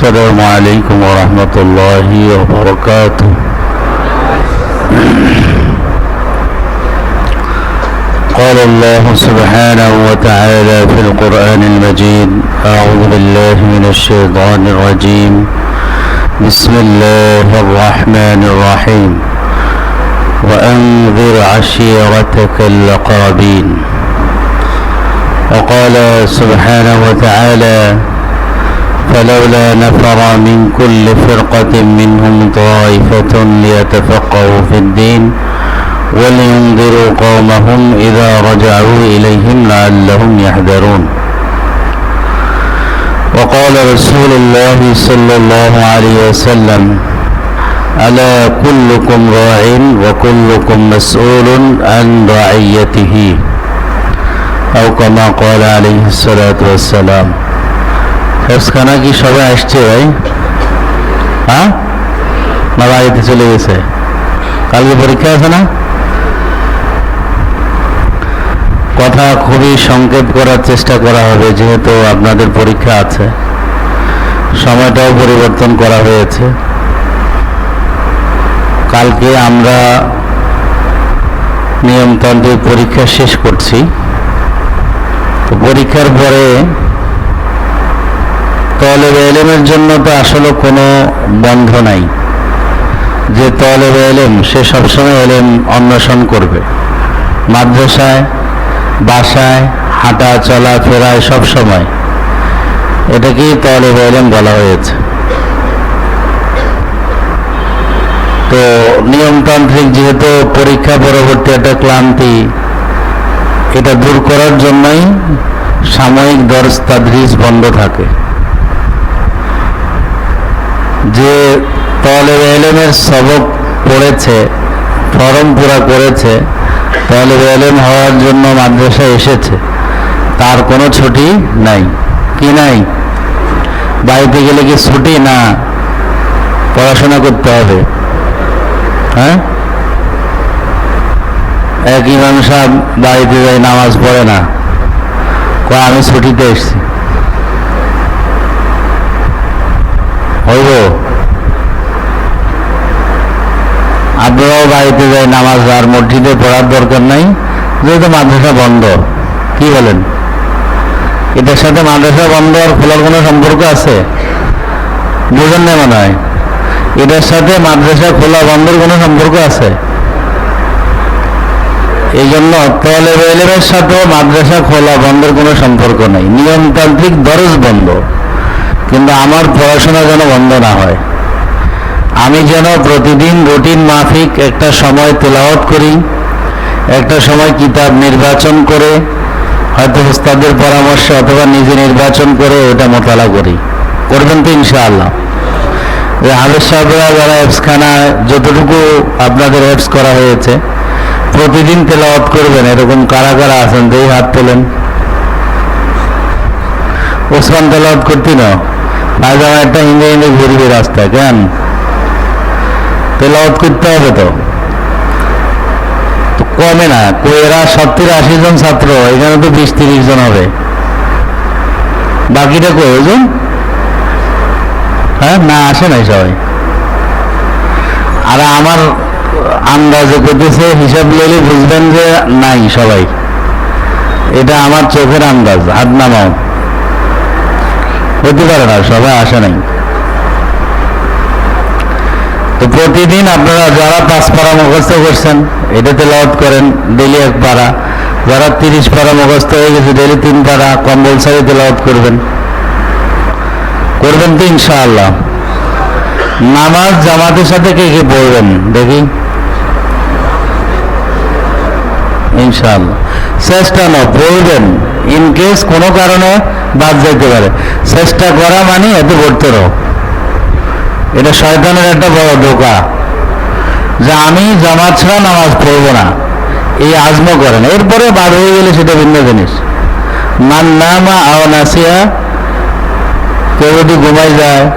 السلام عليكم ورحمة الله وبركاته. قال الله سبحانه وتعالى في القرآن المجيد أعوذ بالله من الشيطان الرجيم. بسم الله الرحمن الرحيم. وأنذر عشيرتك الأقربين. وقال سبحانه وتعالى فلولا نفر من كل فرقة منهم طائفة ليتفقهوا في الدين ولينذروا قومهم إذا رجعوا إليهم لعلهم يحذرون. وقال رسول الله صلى الله عليه وسلم ألا كلكم راع وكلكم مسؤول عن رعيته. أو كما قال عليه الصلاة والسلام হেফসখানা কি সবাই আসছে ভাই? হ্যাঁ? না, বাড়িতে চলে গেছে। কালকে পরীক্ষা আছে না? কথা খুবই সংক্ষেপ করার চেষ্টা করা হবে, যেহেতু আপনাদের পরীক্ষা আছে। সময়টাও পরিবর্তন করা হয়েছে। কালকে আমরা নিয়মতান্ত্রিক পরীক্ষা শেষ করছি। পরীক্ষার পরে তলেব এলেমের জন্য তো আসলে কোনো বন্ধ নাই। যে তলেব এলেম, সে সবসময় এলেম অন্বেষণ করবে। মাদ্রাসায়, বাসায়, হাঁটা, চলা, ফেরায় সব সময় এটাকেই তলেব এলেম বলা হয়েছে। তো নিয়মতান্ত্রিক যেহেতু পরীক্ষা পরবর্তী একটা ক্লান্তি, এটা দূর করার জন্যই সাময়িক দর্জ তাদরিস বন্ধ থাকে। যে তলেব এলেমের সবক পড়েছে, ফরম পুরা করেছে তলেব এলেম হওয়ার জন্য মাদ্রাসায় এসেছে। তার কোনো ছুটি নাই। কি নাই? বাড়িতে গেলে কি ছুটি না পড়াশোনা করতে হবে? হ্যাঁ? এক ইমাম সাহেব বাড়িতে যাই, নামাজ পড়ে না। আমি ছুটিতে এসছি। হইব। আপনারাও বাড়িতে যাই, নামাজ আর মসজিদে পড়ার দরকার নাই, যেহেতু মাদ্রাসা বন্ধ। কি বলেন? এটার সাথে মাদ্রাসা বন্ধ আর খোলার কোনো সম্পর্ক আছে? বুঝেন না মনে হয়। এটার সাথে মাদ্রাসা খোলা বন্ধের কোনো সম্পর্ক আছে? এই জন্য তলেব সাথেও মাদ্রাসা খোলা বন্ধের কোনো সম্পর্ক নেই। নিয়মতান্ত্রিক দরজ বন্ধ। কিন্তু আমার পড়াশোনা যেন বন্ধ না হয়। আমি যেন প্রতিদিন রুটিন মাফিক একটা সময় তেলাওয়াত করি, একটা সময় কিতাব নির্বাচন করে, হয়তো উস্তাদের পরামর্শে অথবা নিজে নির্বাচন করে ওটা মোতালা করি। করবেন তো ইনশাআল্লাহ। যে হাবিজ সাহেবরা যারা অ্যাপসখানা যতটুকু আপনাদের অ্যাপস করা হয়েছে, প্রতিদিন তেলাওয়াত করবেন, এরকম কারা কারা আছেন যেই হাত তোলেন। ওসমান তেলাওয়াত করতি না? আজ একটা হিন্দে হিন্দে ঘুরবি রাস্তায় কেন তেলাওয়াত করতে হবে তো। কমে না? এরা সত্তর আশি জন ছাত্র, এখানে তো বিশ তিরিশ জন হবে। বাকিটা কই ওজন? হ্যাঁ না, আসে নাই সবাই। আর আমার আন্দাজে করতেছে, হিসাব লইলে বুঝবেন যে নাই সবাই। এটা আমার চোখের আন্দাজ, হাত নামাও। হতে পারে না, সবাই আসে নাই। তো প্রতিদিন আপনারা যারা পাঁচ পাড়া মুখস্থ করছেন, এটাতে লদ করেন ডেলি এক পাড়া। যারা তিরিশ পাড়া মুখস্থ হয়ে গেছে ডেলি তিন পাড়া কম্পালসারিতে লদ করবেন। করবেন তো ইনশাআল্লাহ। নামাজ জামাতের সাথে কে কে পড়বেন, দেখি। ইনশাআল্লাহ। চেষ্টা না পড়বেন। ইন কেস কোনো কারণে বাদ যাইতে পারে। চেষ্টা করা মানে এত পড়তে রো। এটা শয়তানের একটা বড় ধোকা। যে আমি জামাত ছাড়া নামাজ পড়ব না। এই আজম করেন। এরপরে বাদ হয়ে গেলে সেটা ভিন্ন জিনিস। মান নামা আও নাসিয়া, কেউ যদি ঘুমাই যায়,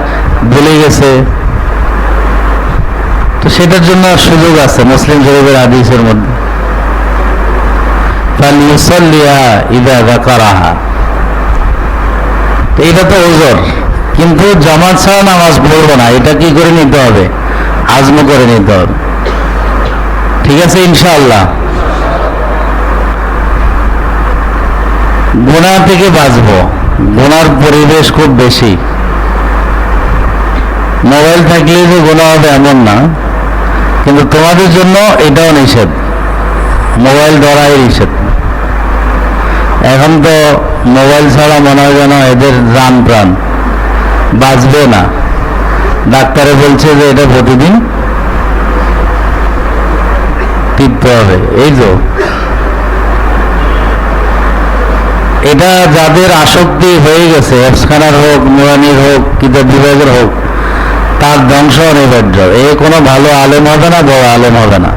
ভুলে গেছে, তো সেটার জন্য সুযোগ আছে মুসলিম শরীফের আদিসের মধ্যে। ফালিউসাল্লিয়া ইদা যাকারাহা। এটা তো ওজর। কি কিন্তু জামাত ছাড়া নামাজ পড়ব না, এটা কি করে নিতে হবে? আজম করে নিতে হবে। ঠিক আছে, ইনশাআল্লাহ। গোনা থেকে বাঁচবো। গোনার পরিবেশ খুব বেশি। মোবাইল থাকলে যে গুণা হবে এমন না। কিন্তু তোমাদের জন্য এটাও নিষেধ। মোবাইল ধরাই নিষেধ। এখন তো মোবাইল ছাড়া মনে হয় যেন এদের রান প্রাণ। বাঁচবে না। ডাক্তারে বলছে যে এটা প্রতিদিন টিপতে হবে। এই তো। এটা যাদের আসক্তি হয়ে গেছে, এফসখানার হোক নুরানির হোক কিতাব বিভাগের হোক, তার ধ্বংস অনিবার্য। এ কোনো ভালো আলেম হবে না, বড় আলেম হবে না।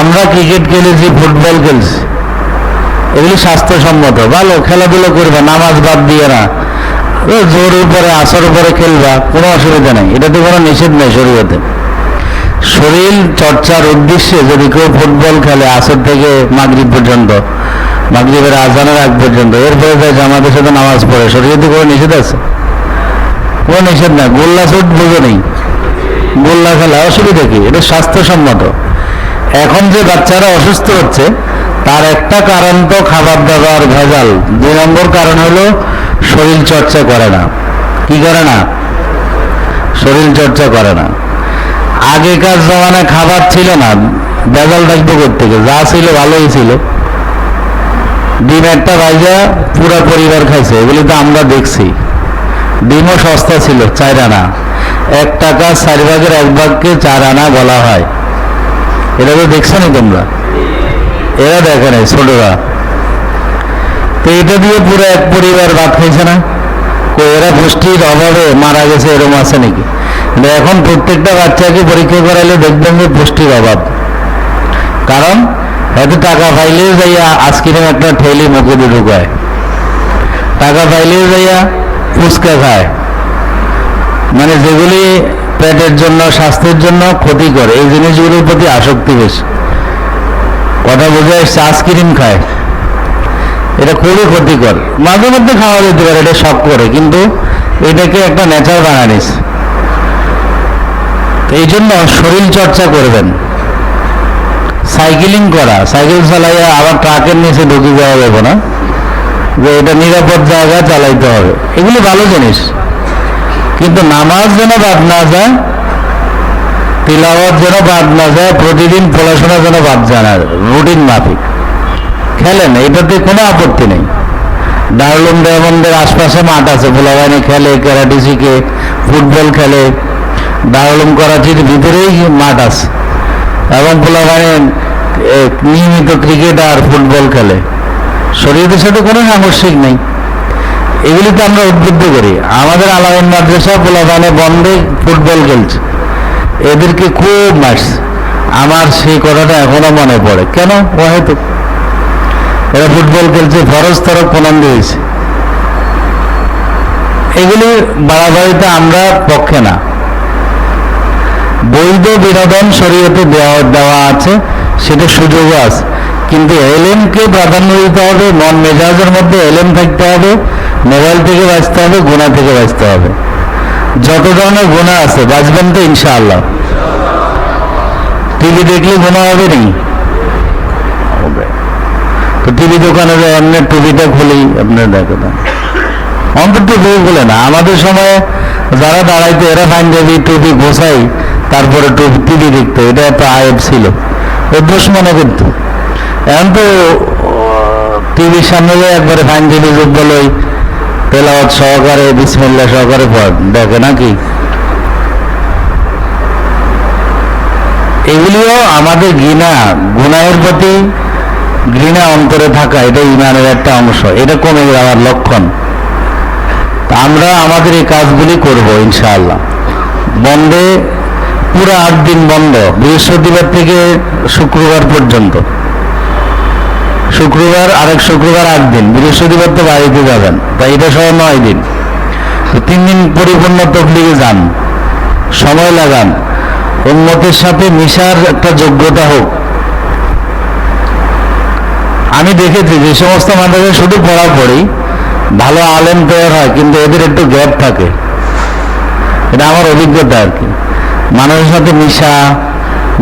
আমরা ক্রিকেট খেলেছি, ফুটবল খেলছি। এগুলি স্বাস্থ্যসম্মত। ভালো, খেলাধুলো করবে, নামাজ বাদ দিয়ে না। জোর উপরে আসর উপরে খেলবা, কোনো অসুবিধা নেই। এটাতে কোনো নিষেধ নেই শরীরতে শরীর চর্চার উদ্দেশ্যে যদি কেউ ফুটবল খেলে আসর থেকে মাগরিব পর্যন্ত, মাগরিবের আজানের আগ পর্যন্ত, এরপরে যায় জামাতের সাথে নামাজ পড়ে শরীরতে কোনো নিষেধ আছে? কোনো নিষেধ না গোল্লা চোট বুঝো নেই। গোল্লা খেলা, অসুবিধা কি? এটা স্বাস্থ্যসম্মত। এখন যে বাচ্চারা অসুস্থ হচ্ছে তার একটা কারণ তো খাবার দাবার ভেজাল। দুই নম্বর কারণ হলো শরীর চর্চা করে না। কি করে না? শরীর চর্চা করে না। আগেকার জমানায় খাবার ছিল না। ভেজাল থাকবে থেকে যা ছিল ভালোই ছিল। ডিম একটা ভাইজা পুরা পরিবার খাইছে। এগুলি তো আমরা দেখছি। ডিমও সস্তা ছিল, চার আনা। এক টাকা চার ভাগের এক ভাগকে চার আনা বলা হয়। এটা তো দেখছ না তোমরা? এরা দেখে নাই, ছোটরা। তো এটা দিয়ে পুরো এক পরিবার ভাত খাইছে না? এরা পুষ্টির অভাবে মারা গেছে এরকম আছে নাকি? কিন্তু এখন প্রত্যেকটা বাচ্চাকে পরীক্ষা করাইলে দেখবেন যে পুষ্টির অভাব। কারণ হয়তো টাকা পাইলে যাইয়া আজকিরম একটা ঠেলি মুখে ঢুকায়। টাকা পাইলে যাইয়া ফুচকা খায়। মানে যেগুলি পেটের জন্য, স্বাস্থ্যের জন্য ক্ষতিকর, এই জিনিসগুলোর প্রতি আসক্তি বেশি। কথা বোঝা এসছে আইসক্রিম খায়। এটা খুবই ক্ষতিকর। মাঝে মধ্যে খাওয়া যেতে পারে, এটা শখ করে, কিন্তু এটাকে একটা নেচার বানানিস। এই জন্য শরীর চর্চা করবেন। সাইকেলিং করা, সাইকেল চালাইয়া আবার ট্রাকের নিচে ঢুকে যাওয়া যাবে না। যে এটা নিরাপদ জায়গা চালাইতে হবে। এগুলি ভালো জিনিস। কিন্তু নামাজ যেন বাদ না যায় তিলাওয়াত যেন বাদ না যায়, প্রতিদিন পড়াশোনা যেন বাদ যায় না রুটিন মাফিক। খেলেন, এটাতে কোনো আপত্তি নেই। দারুলুম ডায়মন্ডের আশপাশে মাঠ আছে পোলাবাহিনী খেলে, ক্যারাটি শিখে ফুটবল খেলে, দারুলুম করাচির ভিতরেই মাঠ আছে। এবং পোলাবাহিনী নিয়মিত ক্রিকেট আর ফুটবল খেলে। শরীরের সাথে কোনো সাংঘর্ষিক নেই। এগুলিতে আমরা উদ্বুদ্ধ করি। আমাদের আলামিন মাদ্রাসা পোলাবাহিনী বন্ধে ফুটবল খেলছে। এদেরকে খুব মারছে। আমার সেই কথাটা এখনও মনে পড়ে। কেন? হয়তো এরা ফুটবল খেলছে, ফরজ তরফ প্রণাম দিয়েছে। এগুলি বাড়াবাড়িতে আমরা পক্ষে না। বৈধ বিনোদন শরীয়তে দেওয়া দেওয়া আছে, সেটা সুযোগও আছে। কিন্তু এলেমকে প্রাধান্য দিতে হবে মন মেজাজের মধ্যে এলেম থাকতে হবে, মোবাইল থেকে বাঁচতে হবে গুণা থেকে বাঁচতে হবে। যত ধরনের গোনা আছে, বাঁচবেন তো ইনশাআল্লাহ। টিভি দেখলে গুণা হবে নি? তো টিভি দোকানে যে এমনি টুপিটা খুলি আপনার দেখো অন্তত টুপি খুলে না। আমাদের সময় যারা দাঁড়াইতো, এরা পাঞ্জাবি টুপি ঘোষাই, তারপরে টিভি দেখতো। এটা একটা আয়ব ছিল। অভ্যাস মনে করতো। এখন তো টিভির সামনে যায় একবারে পাঞ্জাবি যোগ বলই তেলাওয়াত সহকারে বিসমিল্লা সহকারে পড়। দেখে নাকি? এগুলিও আমাদের ঘৃণা গুনাহের প্রতি ঘৃণা অন্তরে থাকা, এটা ইমানের একটা অংশ। এটা কমে যাওয়ার লক্ষণ। আমরা আমাদের এই কাজগুলি করব, ইনশাআল্লাহ। বন্ধে পুরো আট দিন বন্ধ, বৃহস্পতিবার থেকে শুক্রবার পর্যন্ত। শুক্রবার, আরেক শুক্রবার আট দিন, বৃহস্পতিবার তো বাড়িতে যাবেন তাই এটা সহ নয় দিন। তিন দিন পরিপূর্ণ তবলিগে যান, সময় লাগান উন্নতির সাথে মিশার একটা যোগ্যতা হোক। আমি দেখেছি যে সমস্ত মানুষের শুধু পড়াপড়ি ভালো আলেম তৈরি হয়, কিন্তু এদের একটু গ্যাপ থাকে। এটা আমার অভিজ্ঞতা আর কি। মানুষের সাথে মিশা,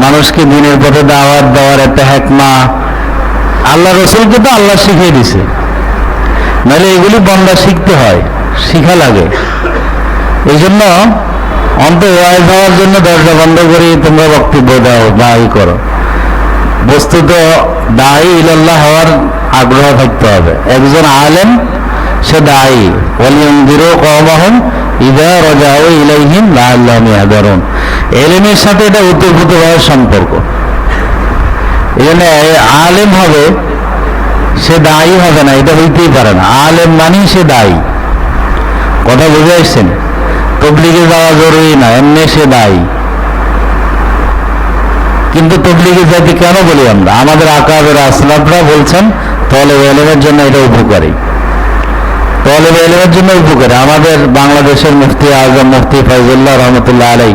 মানুষকে দিনের পথে দাওয়াত দেওয়ার একটা হ্যাকমা আল্লাহ রসুলকে তো আল্লাহ শিখিয়ে দিছে। নাহলে এগুলি বন্দা শিখতে হয়, শিখা লাগে। এই জন্য অন্ত ওয়াইজ হওয়ার জন্য দরজা বন্ধ করে তোমরা বক্তব্য দাও ই করো। বস্তুত দায়ী ইলাল্লাহ হওয়ার আগ্রহ থাকতে হবে। একজন আলেম, সে দায়ী। ওলিয়ম দিরো কমহম ইদা রজাও ইলাইহিম লাআল্লাহুম ইয়াহদারুন। এলেমের সাথে এটা উত্তরভূতভাবে সম্পর্ক। এই জন্য আলেম হবে, সে দায়ী হবে না, এটা হইতেই পারে না। আলেম মানেই সে দায়ী। কথা বুঝে আসছেন? তবলিগে যাওয়া জরুরি না, এমনি সে দায়ী। কিন্তু তবলিগে জাতি কেন বলি আমরা? আমাদের আকাবের আসলাফরা বলছেন তলে এলেমের জন্য এটা উপকারী। তলে এলেমের জন্য উপকারী। আমাদের বাংলাদেশের মুফতি আজম, মুফতি ফয়জুল্লাহ রহমতুল্লাহ আলাই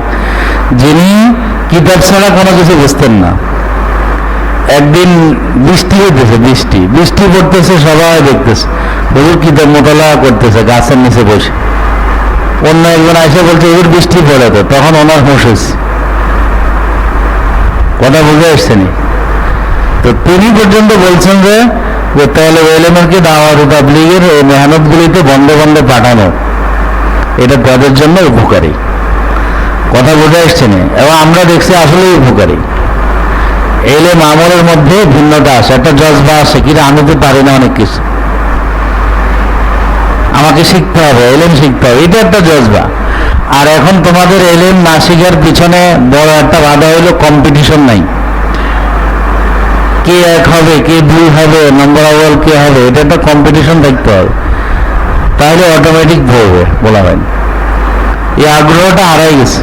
যিনি কিতাব ছাড়া কোনো কিছু বুঝতেন না। একদিন বৃষ্টি হইতেছে, বৃষ্টি। বৃষ্টি পড়তেছে, সবাই দেখতেছে। হুজুর কিতাব মোতালা করতেছে, গাছের নিচে বসে। অন্য একজন এসে বলছে, হুজুর, বৃষ্টি পড়ে তো। তখন ওনার হুঁশ হয়েছে কথা বুঝে আসছেনি তো তিনি পর্যন্ত বলছেন যে যে তাহলে এলেমেরকে দাওয়াত তাবলিগের এই মেহনতগুলিতে বন্ধে বন্ধে পাঠানো। এটা তাদের জন্য উপকারী। কথা বুঝে আসছেনি এবং আমরা দেখছি আসলেই উপকারী। এলেম আমলের মধ্যে ভিন্নতা আসে একটা জজবা আসে কিন্তু আমি তো পারি না অনেক কিছু। আমাকে শিখতে হবে, এলেম শিখতে হবে, এটা একটা জজবা। আর এখন তোমাদের এলেম না শিখার পিছনে বড় একটা বাধা হইল কম্পিটিশন নাই। কে এক হবে, কে দুই হবে নম্বর আওয়াল কে হবে, এটা একটা কম্পিটিশন থাকতে হবে। তাহলে অটোমেটিক পড়বে বলা হয় এই আগ্রহটা হারাই গেছে।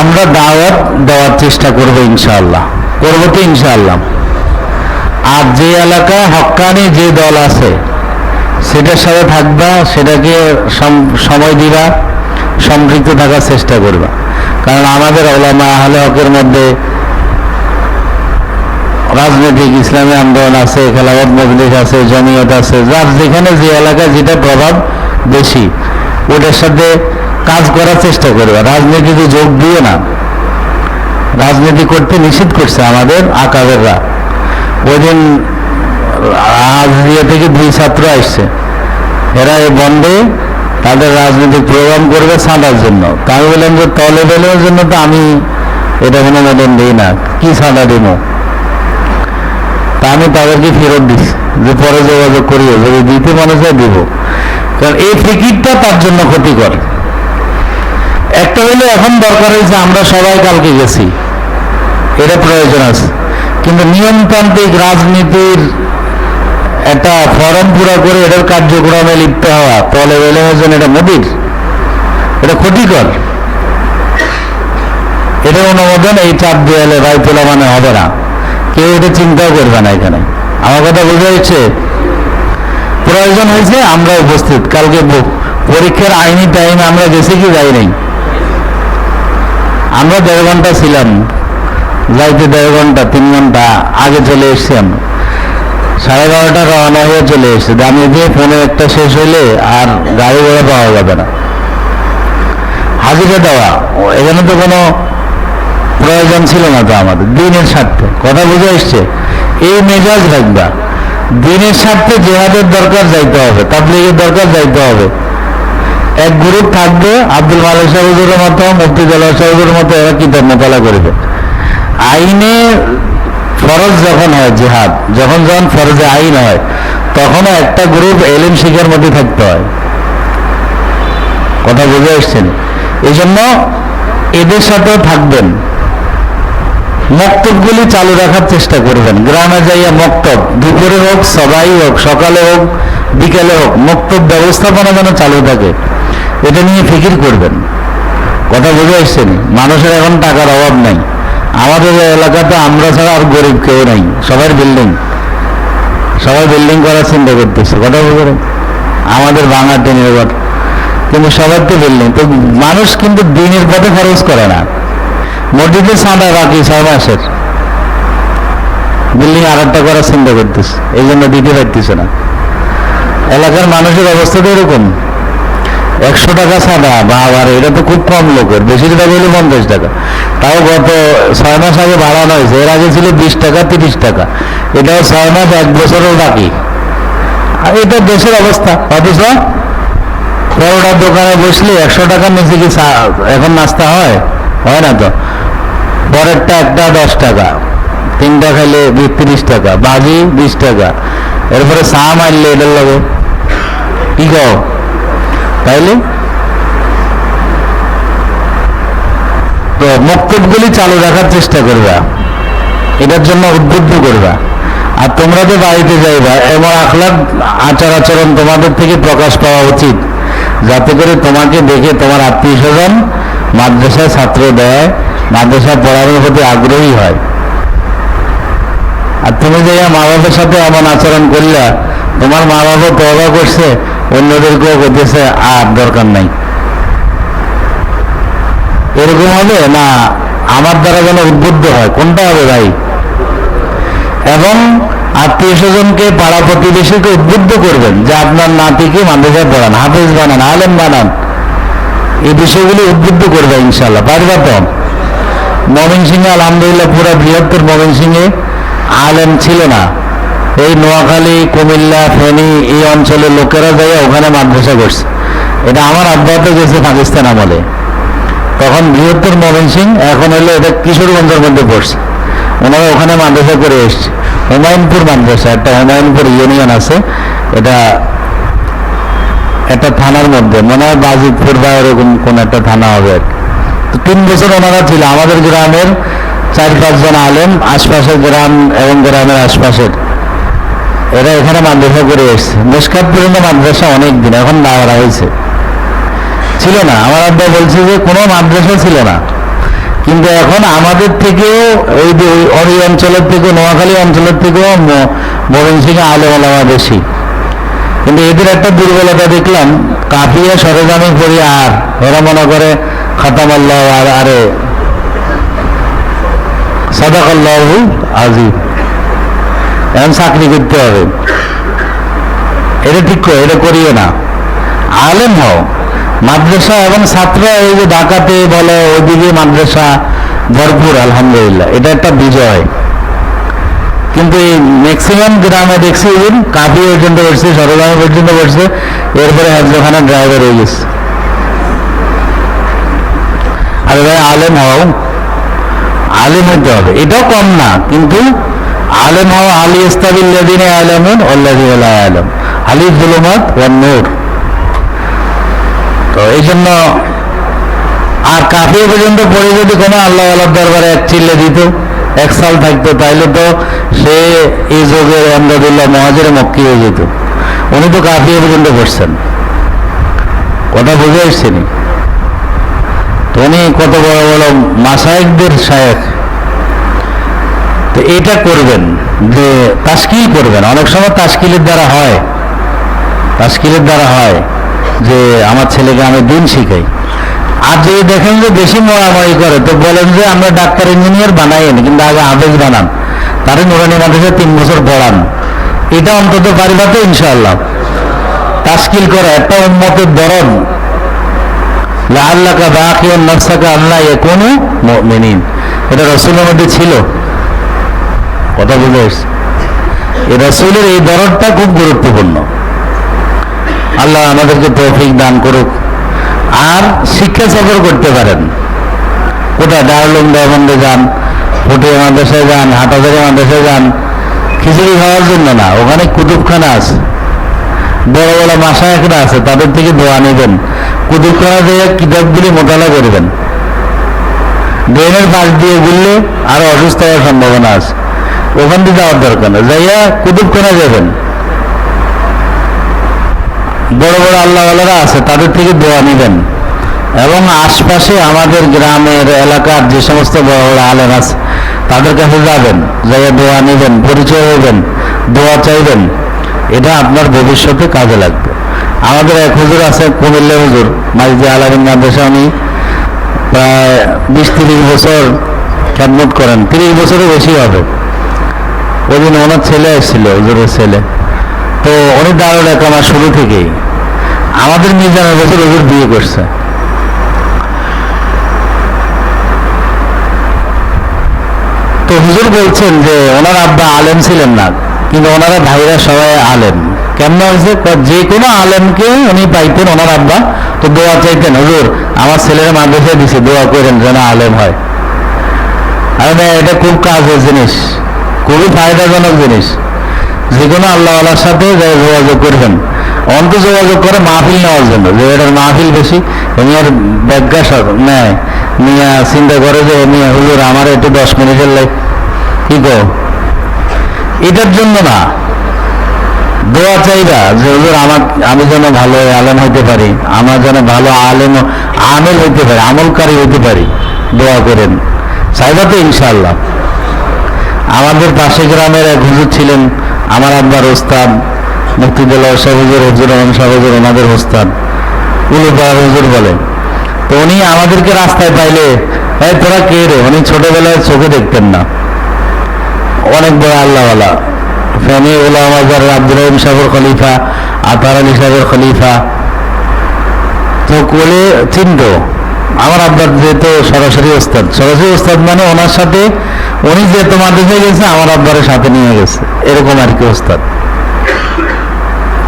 আমরা দাওয়াত দেওয়ার চেষ্টা করব ইনশাআল্লাহ। করব তো ইনশাআল্লাহ। আর যে এলাকায় হক্কানি যে দল আছে, সেটার সাথে থাকবা, সেটাকে সম- সময় দিবা, সম্পৃক্ত থাকার চেষ্টা করবা। কারণ আমাদের ওলামা আহলে হকের মধ্যে রাজনৈতিক ইসলামী আন্দোলন আছে, খেলাফত মজলিস আছে, জমিয়ত আছে, যার যেখানে যে এলাকায় যেটা প্রভাব বেশি, ওটার সাথে কাজ করার চেষ্টা করবে। রাজনীতিতে যোগ দিয়ে না। রাজনীতি করতে নিষেধ করছে আমাদের আকাবেররা ওই দিন আজরিয়া থেকে দুই ছাত্র আসছে। এরা এই বন্ধে তাদের রাজনৈতিক প্রোগ্রাম করবে ছাঁদার জন্য। তা আমি বললাম যে তলে বেলের জন্য তো আমি এটা অনুমোদন দিই না। কি ছাঁদা দিব? তা আমি তাদেরকে ফেরত দিচ্ছি যে পরে যোগাযোগ করিও, যদি দিতে মনে চায় দিব। কারণ এই ফিকিরটা তার জন্য ক্ষতিকর। একটা হইলে এখন দরকার হয়েছে আমরা সবাই কালকে গেছি। এটা প্রয়োজন আছে। কিন্তু নিয়মতান্ত্রিক রাজনীতির একটা ফরম পুরা করে এটার কার্যক্রমে লিপ্ত হওয়া তলে বেলেমের জন্য এটা মোদির। এটা ক্ষতিকর। এটা অনুমোদন এই চাপ দেয়ালে ভাই তোলা মানে হবে না। কেউ এটা চিন্তাও করবে না এখানে। আমার কথা বোঝা যাচ্ছে? প্রয়োজন হয়েছে আমরা উপস্থিত। কালকে পরীক্ষার আইনি টাইমে আমরা গেছি কি যাই নাই? আমরা দেড় ঘণ্টা ছিলাম। যাইতে দেড় ঘণ্টা, তিন ঘণ্টা, আগে চলে এসছি আমরা সাড়ে বারোটা রওনা হয়ে চলে এসেছে। দামি দিয়ে ফোনে একটা শেষ হইলে আর গাড়ি ঘোড়া পাওয়া যাবে না। হাজিরা দেওয়া, এখানে তো কোনো প্রয়োজন ছিল না তো আমাদের, দিনের স্বার্থে। কথা বুঝে এসছে? এই মেজাজ রাখবা। দিনের স্বার্থে জেহাদের দরকার যাইতে হবে, তাবলিগের দরকার যাইতে হবে। এক গ্রুপ থাকবে আব্দুল মালিক সাহুদের মতো, মুফতি জালাল সাহুদের মতো, এরা কিতাব মোকালা করবে আইনে ফরজ যখন হয়, জেহাদ, যখন যখন ফরজে আইন হয়, তখনও একটা গ্রুপ এলিম শিখার মধ্যে থাকতে হয়। কথা বুঝে এসছেন এই জন্য এদের সাথেও থাকবেন। মক্তবগুলি চালু রাখার চেষ্টা করবেন। গ্রামে যাইয়া মক্তব, দুপুরে হোক, সবাই হোক, সকালে হোক, বিকেলে হোক, মক্তব ব্যবস্থাপনা যেন চালু থাকে। এটা নিয়ে ফিকির করবেন। কথা বুঝে এসছেন মানুষের এখন টাকার অভাব নাই। আমাদের এলাকাতে আমরা ছাড়া আর গরিব কেউ নাই। সবার বিল্ডিং সবাই বিল্ডিং করার চিন্তা করতেছে। কথা বুঝে আমাদের ভাঙা টিনের ঘর। কিন্তু সবার তো বিল্ডিং তো মানুষ কিন্তু দিনের পথে খরচ করে না। মসজিদে সাদা বাকি, ছয় মাসের। বিল্ডিং আর একটা করার চিন্তা করতেছে। এই জন্য দিতে পারতেছে না। এলাকার মানুষের অবস্থা তো এরকম। একশো টাকা সাদা বা আবার এটা তো খুব কম লোকের। বেশি টাকা হলে পঞ্চাশ টাকা। তাও গত ছয় মাস আগে বাড়ানো হয়েছে এর আগে ছিল বিশ টাকা, তিরিশ টাকা। এটাও ছয় মাস, এক বছরও বাকি। আর এটা দেশের অবস্থা। অথচ পরোটার দোকানে বসলে একশো টাকা নিচে কি এখন নাস্তা হয়? হয় না তো। পরেরটা একটা দশ টাকা, তিনটা খাইলে তিরিশ টাকা, বাজি বিশ টাকা। এরপরে চা মারলে এটার লাগে। কি কও? তাইলে? তো মক্তবগুলি চালু রাখার চেষ্টা করবা। এটার জন্য উদ্বুদ্ধ করবা। আর তোমরা তো বাড়িতে যাইবা, এমন আখলাক আচার আচরণ তোমাদের থেকে প্রকাশ পাওয়া উচিত। যাতে করে তোমাকে দেখে তোমার আত্মীয় স্বজন মাদ্রাসায় ছাত্র দেয় মাদ্রাসায় পড়ানোর প্রতি আগ্রহী হয়। আর তুমি যে মা বাবার সাথে এমন আচরণ করলা, তোমার মা বাবা তবা করছে অন্যদেরকেও করতেছে আর দরকার নাই। এরকম হবে? না, আমার দ্বারা যেন উদ্বুদ্ধ হয়। কোনটা হবে ভাই? এবং আত্মীয় স্বজনকে, পাড়া প্রতিবেশীকে উদ্বুদ্ধ করবেন যে আপনার নাতিকে মাদ্রাসায় পড়ান হাফেজ বানান, আলেম বানান। এই বিষয়গুলি উদ্বুদ্ধ করবে ইনশাল্লাহ পারবা তো মমিন সিংহে আলহামদুলিল্লাহ পুরা বৃহত্তর মমিন সিংহে আলেম ছিল না। এই নোয়াখালী, কুমিল্লা, ফেনী এই অঞ্চলের লোকেরা যাই ওখানে মাদ্রাসা করছে। এটা আমার আব্বাত গেছে পাকিস্তান আমলে। তখন বৃহত্তর মমিন সিং এখন হলো এটা কিশোরগঞ্জের মধ্যে পড়ছে। ওনারা ওখানে মাদ্রাসা করে এসছে। হুমায়ুনপুর মাদ্রাসা, একটা হুমায়ুনপুর ইউনিয়ন আছে। এটা একটা থানার মধ্যে। মনে হয় বাজিতপুর বা এরকম কোন একটা থানা হবে তো তিন বছর ওনারা ছিল। আমাদের গ্রামের চার পাঁচজন আলেম, আশপাশের গ্রাম এবং গ্রামের আশপাশের। এরা এখানে মাদ্রাসা করে এসছে। মেসকাত পর্যন্ত মাদ্রাসা অনেক দিন এখন না দাওয়ারা হয়েছে। ছিল না। আমার আব্বা বলছে যে, কোনো মাদ্রাসা ছিল না। কিন্তু এখন আমাদের থেকেও এই যে ওই অঞ্চলের থেকে নোয়াখালী অঞ্চলের থেকেও বরং সিংহে আলেম আলামা বেশি। কিন্তু এদের একটা দুর্বলতা দেখলাম, কাফিয়া সরজামি করি আর, ওরা মনে করে খাতামাল্লাহ আর, আরে, সাদাকাল্লাহু আজিব এখন চাকরি করতে হবে। এটা ঠিক এটা করিও না। আলেম হও। মাদ্রাসা এবং ছাত্র, এই যে ঢাকাতে বলো, ওইদিকে মাদ্রাসা ভরপুর, আলহামদুলিল্লাহ। এটা একটা বিজয়। কিন্তু এই ম্যাক্সিমাম গ্রামে দেখছি এদিন কাপি পর্যন্ত বসছে সরলামী পর্যন্ত বসছে, এরপরে হাজরখানা ড্রাইভার হয়ে গেছে। আরে ভাই, আলেম হও। আলেম হইতে হবে। এটাও কম না, কিন্তু আলেম হওয়া আলী ইস্তাবিল্লাদিনে আলমুন অল্লাদি আলম। আলী জুলুমাত ওয়ান নূর। তো এই জন্য আর কাফির পর্যন্ত পড়ে যদি কোনো আল্লাহ আল্লাহর দরবারে এক চিল্লে দিত, এক সাল থাকতো, তাইলে তো সে এই যুগের আন্দাদুল্লাহ মহাজের মক্কি হয়ে যেত। উনি তো কাফির পর্যন্ত পড়ছেন। কথা বুঝে এসছেনি তো উনি কত বড় বড় মাসায়কদের শায়েখ। তো এটা করবেন, যে তাস্কিল করবেন। অনেক সময় তাস্কিলের দ্বারা হয়। তাস্কিলের দ্বারা হয় যে আমার ছেলেকে আমি দিন শিখাই। আর যদি দেখেন যে বেশি মরামরি করে, তো বলেন যে আমরা ডাক্তার, ইঞ্জিনিয়ার বানাইনি, কিন্তু আগে আবেগ বানান। তারে নুরানি মাদ্রাসা তিন বছর পড়ান। এটা অন্তত পারিবা তো ইনশাআল্লাহ। তাস্কিল করা একটা উন্মতের ধরন। লাল্লাকা বাকিয়ান নফসাকা আল্লাহ একুনু মেনিন এটা রসুলের মধ্যে ছিল। কথা বুঝে এসছে। রসুলের এই দরদটা খুব গুরুত্বপূর্ণ। আল্লাহ আমাদেরকে তৌফিক দান করুক। আর শিক্ষা সফর করতে পারেন। কোথায়? ডারলুম ডায়মন্ডে যান, ফুটে মাদ্রাসায় যান হাটাজারি মাদ্রাসায় যান। খিচুড়ি খাওয়ার জন্য না, ওখানে কুতুবখানা আছে। বড় বড় মাসায়করা আছে, তাদের থেকে দোয়া নেবেন। কুতুবখানা থেকে কিতাবগুলি মোতালা করবেন ড্রেনের পাশ দিয়ে ঘুরলে আরও অসুস্থ হওয়ার সম্ভাবনা আছে। ওখান দিয়ে যাওয়ার দরকার না যাইয়া কুতুবখানা যাবেন। বড় বড় আল্লাহওয়ালারা আছে, তাদের থেকে দোয়া নেবেন। এবং আশপাশে আমাদের গ্রামের এলাকার যে সমস্ত বড় বড় আলেম আছে, তাদের কাছে যাবেন, যাইয়া দোয়া নেবেন, পরিচয় হবেন দোয়া চাইবেন। এটা আপনার ভবিষ্যতে কাজে লাগবে। আমাদের এক হুজুর আছে, কুমিল্লা হুজুর, মাইজি আলামিন মাদ্রাসা উনি। প্রায় বিশ তিরিশ বছর খেদমত করেন, তিরিশ বছরের বেশি হবে। ওই দিন ওনার ছেলে এসেছিল, হুজুরের ছেলে। তো উনি দারুল আমার শুরু থেকেই। আমাদের মিজানের বছর হুজুর বিয়ে করছে। তো হুজুর বলছেন যে, ওনার আব্বা আলেম ছিলেন না, কিন্তু ওনারা ভাইরা সবাই আলেম। কেমন হয়েছে? যে কোনো আলেমকে উনি পাইতেন, ওনার আব্বা। তো দোয়া চাইতেন, হুজুর, আমার ছেলের মাদ্রাসায় দিছে, দোয়া করেন যেন আলেম হয়। আর এটা খুব কাজের জিনিস। খুবই ফায়দাজনক জিনিস। যে কোনো আল্লাহওয়ালার সাথে যোগাযোগ করবেন। অন্ত যোগাযোগ করে মাহফিল নেওয়ার জন্য। যে এটার মাহফিল বেশি এমনি আর ব্যাজ্ঞা নেয়। নিয়ে চিন্তা করে যে এমনি হুজুর, আমার একটু দশ মিনিটের লাই কি গো? এটার জন্য না। দোয়া চাইবা যে, হুজুর, আমার, আমি যেন ভালো আলেম হইতে পারি। আমার যেন ভালো আলেম আমেল হইতে পারি, আমলকারী হইতে পারি। দোয়া করেন। চাইবা তো ইনশাআল্লাহ। আমাদের পাশে গ্রামের এক হুজুর ছিলেন, আমার আব্বার ওস্তাদ মুক্তিদুল্লাহ শাহ হুজুর রহমান শাহ ওনাদের ওস্তাদ। উলুপাড়ার হুজুর বলে। তো উনি আমাদেরকে রাস্তায় পাইলে এই তোরা কে রে? উনি ছোটবেলায় চোখে দেখতেন না। অনেক বড় আল্লাহওয়ালা। ফেমি উলামাজার আব্দুর রহিম সাহেবের খলিফা, আতার আলী সাহেবের খলিফা। তো কোলে চিন্ত। আমার আব্বার যেহেতু সরাসরি ওস্তাদ। সরাসরি ওস্তাদ মানে ওনার সাথে উনি যেহেতু দেশে গেছে, আমার আব্বারের সাথে নিয়ে গেছে। এরকম আর কি ওস্তাদ।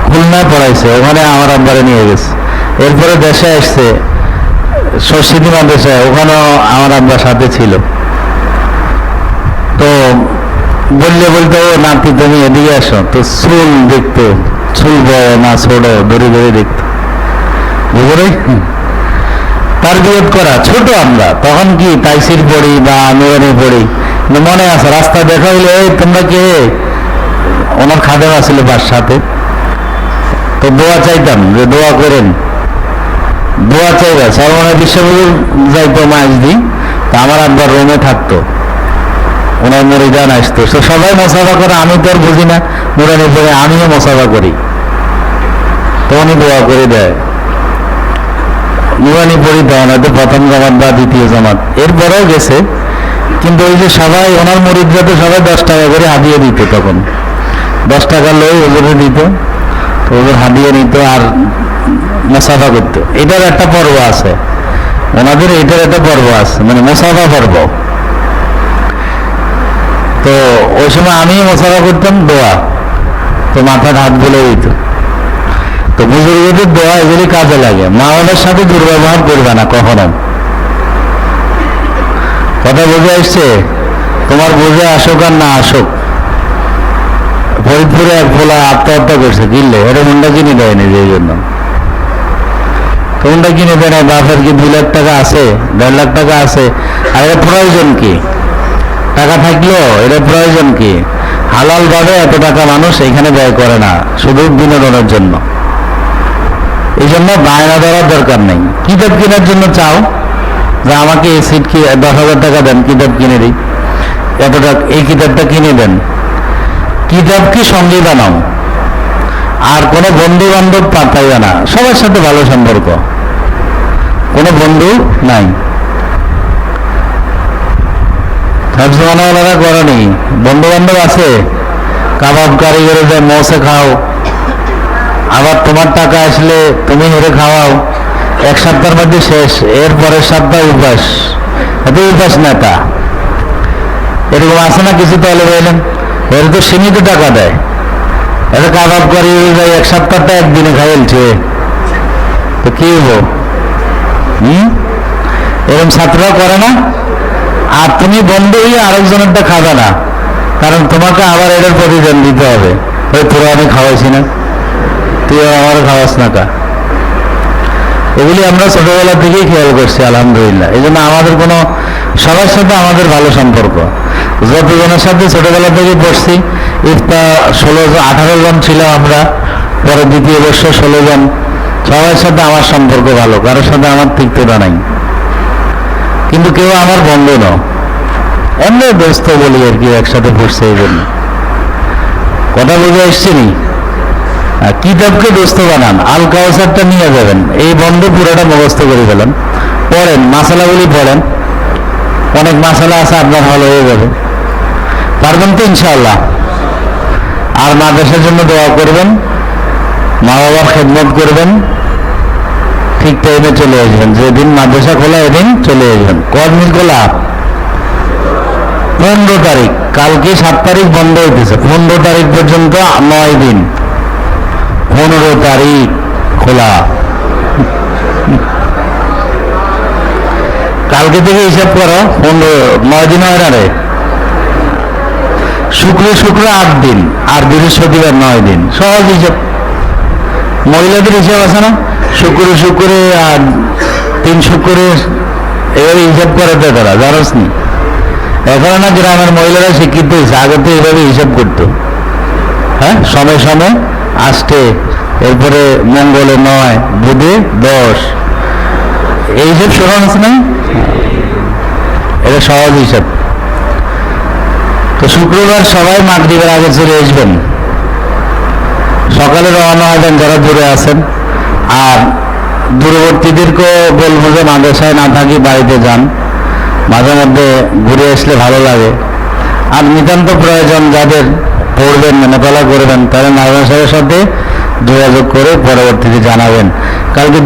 খুলনায় পড়াইছে, ওখানে আমার আব্বারে নিয়ে গেছে। এরপরে দেশে আসছে সরস্বতী মাদ্রাসায় ওখানেও আমার আব্বার সাথে ছিল। তো বললে বলতে ও নাতি, তুমি এদিকে আসো। তো চুল দেখতো, চুল বড় না, ছোট ধরে ধরে দেখতো। তার বিরোধ করা, ছোট আমরা। তখন কি তাইসির পড়ি বা আমিরানি পড়ি? মনে আছে, রাস্তা দেখা হইলে তোমরা কে? ওনার খাদেম বাস সাথে। তো দোয়া চাইতাম যে দোয়া করেন। দোয়া চাইবা সর্বনা বিশ্ববিদ্যালয় যাইতো মাছ দিই তা আমার আব্বার রুমে থাকতো। ওনার মরিদান আসতো। তো সবাই মশাফা করে, আমি তো আর বুঝি না, মুরানি পরে আমিও মশাফা করি। তো উনি দোয়া করে দেয়। নুরানি পড়ি দেয় না তো প্রথম জামাত বা দ্বিতীয় জামাত। এরপরেও গেছে, কিন্তু ওই যে সবাই, ওনার মরিদরা তো সবাই দশ টাকা করে হাদিয়ে দিত তখন। দশ টাকা লই ওগুলো দিত ওদের হাদিয়ে নিত আর মোসাফা করতো। এটার একটা পর্ব আছে। ওনাদের এটার একটা পর্ব আছে মানে মোসাফা পর্ব। তো ওই সময় আমি মোসাফা করতাম দোয়া। তো মাথার হাত বলে দিত। তো বুজুর্গদের দোয়া এগুলি কাজে লাগে। মা বাবার সাথে দুর্ব্যবহার করবে না কখনো। কথা বুঝে আসছে? তোমার বুঝে আসুক আর না আসুক। ফরিদপুরে এক ফোলা আত্মহত্যা করছে কিনলে এটা মুন্ডা কিনে দেয়নি যে জন্য। কোনটা কিনে দেয় না, বাপের কি দুই লাখ টাকা আছে? দেড় লাখ টাকা আছে। আর এর প্রয়োজন কি? টাকা থাকলেও এটা প্রয়োজন কি? হালাল ভাবে এত টাকা মানুষ এখানে ব্যয় করে না শুধু বিনোদনের জন্য। এই জন্য বায়না দেওয়ার দরকার নেই। কিতাব কেনার জন্য চাও? যে আমাকে এই সিট কি দশ হাজার টাকা দেন, কিতাব কিনে দিই। এতটা এই কিতাবটা কিনে দেন। কিতাব কি সঙ্গে বানাও? আর কোনো বন্ধু বান্ধব পাঠাইবে না। সবার সাথে ভালো সম্পর্ক। কোনো বন্ধু নাই। সবসময় করেনি। বন্ধু বান্ধব আছে। কাবাব কারিগরে যায় মৌসে খাও। আবার তোমার টাকা আসলে তুমি হেরে খাওয়াও। এক সপ্তাহের মধ্যে শেষ এর পরের সপ্তাহ উপাস। এত উপাস নেতা এরকম আছে না কিছু তাহলে বললেন এর তো সীমিত টাকা দেয়। এটা কাবাব করি যায় এক সপ্তাহটা একদিনে খাইলছে তো কি হব? হুম? এরকম ছাত্ররা করে না। আর তুমি বন্ধু হয়ে আরেকজনেরটা খাবে না। কারণ তোমাকে আবার এটার প্রতিদান দিতে হবে। ওই তোরা আমি খাওয়াইছি না। তুই আমার খাওয়াস না কা এগুলি আমরা ছোটবেলা থেকেই খেয়াল করছি, আলহামদুলিল্লাহ। এই জন্য আমাদের কোনো সবার সাথে আমাদের ভালো সম্পর্ক। যতজনের সাথে ছোটবেলা থেকে পড়ছি ইফতা ষোলো আঠারো জন ছিলাম আমরা, পরে দ্বিতীয় বর্ষ ষোলো জন। সবার সাথে আমার সম্পর্ক ভালো, কারোর সাথে আমার তিক্ততা নাই। কিন্তু কেউ আমার বন্ধু ন এমনি ব্যস্ত বলি আর কি, একসাথে পড়ছে এই জন্য। কথা বুঝে এসছি নি? আর কিতাবকে দোস্ত বানান আল কাউসারটা নিয়ে যাবেন। এই বন্ধ পুরোটা মুখস্থ করে ফেলেন। পড়েন, মাসালাগুলি পড়েন। অনেক মাসালা আছে, আপনার ভালো হয়ে যাবে। পারবেন তো ইনশাআল্লাহ। আর মাদ্রাসার জন্য দোয়া করবেন মা বাবার খেদমত করবেন। ঠিক টাইমে চলে আসবেন। যেদিন মাদ্রাসা খোলা, এদিন চলে আসবেন। কদিন খোলা পনেরো তারিখ। কালকে সাত তারিখ বন্ধ হইতেছে। পনেরো তারিখ পর্যন্ত নয় দিন। পনেরো তারিখ খোলা। কালকে থেকে হিসাব করো, পনেরো, নয় দিন হয় না রে? শুক্র শুক্র আট দিন, আর বৃহস্পতিবার নয় দিন। সহজ হিসাব। মহিলাদের হিসাব আছে না? শুক্র, শুক্রে আর তিন শুক্রে এবার হিসাব করে তো তারা, জানোস নি? এখন না গ্রামের মহিলারা শিক্ষিত হয়েছে, আগে তো এইভাবে হিসাব করতো। হ্যাঁ সময় সময় আসতে এরপরে মঙ্গলে নয়, বুধে দশ। এই হিসাব শোনা আছে না? এটা সহজ হিসাব। তো শুক্রবার সবাই মাগরিবের আগে চলে আসবেন। সকালে রওনা হবেন যারা দূরে আছেন। আর দূরবর্তীদেরকেও বলব যে মাদ্রাসায় না থাকি বাড়িতে যান। মাঝে মধ্যে ঘুরে আসলে ভালো লাগে। আর নিতান্ত প্রয়োজন যাদের পড়বেন মেনেপালা করবেন তাহলে নারায়ণ সাহেবের সাথে যোগাযোগ করে পরবর্তীতে জানাবেন। কালকে